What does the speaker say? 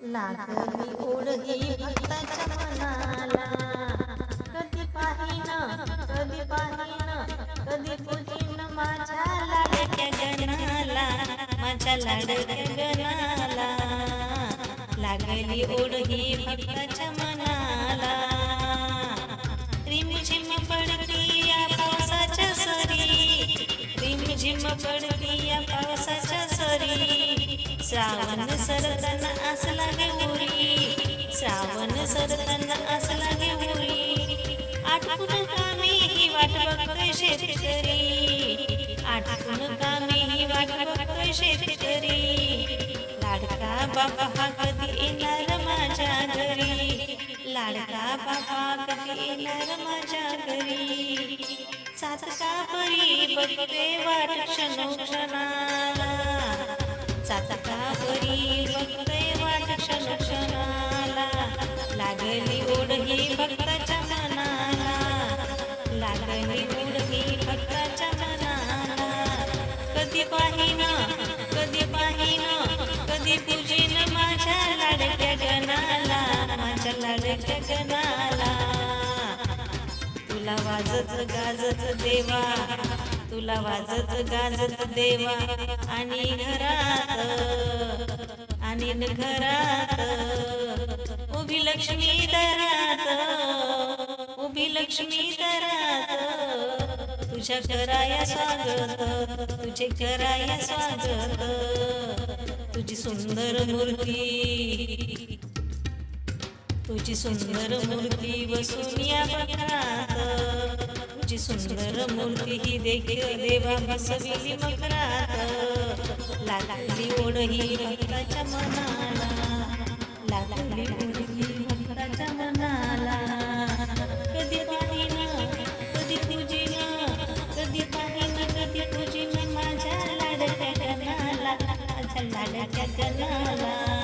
लागली ओढगी भक्ताच्या मनाला कधी पाहिन कधी पाहिन कधी पूजीन माझ्या लाडक्या गणाला माझ्या लाडक्या गणाला लागली ओढगी भक्ताच्या मनाला रिमझिम पडती या पावसाच्या सरी रिमझिम पडती या पावसाच्या सरी श्रावण सरताना शेतकरी. आठवण कामी ही वाट शेतकरी. लाडका बाबा हा कधी येणार माझ्या घरी. लाडका बाबा कधी येणार माझ्या घरी. सात का परी बघते वाट क्षणोक्षणाला कधी पाहिन कधी पाहिन कधी पूजेन माझ्या लाडक्या गणाला माझ्या लाडक्या गणाला. तुला वाजत गाजत देवा तुला वाजत गाजत देवा आणि घरात आणि घरात. उभी लक्ष्मी दरात उभी लक्ष्मी दरात. तुझ्या कराया स्वागत तुझे कराया स्वागत तुझी सुंदर मूर्ती. तुझी सुंदर मूर्ती बसून या मकरात तुझी सुंदर मूर्ती ही देखील देवा बसविली मकरात लागली ओढ ही भक्ताच्या मनाला कधी पूजीन माझ्या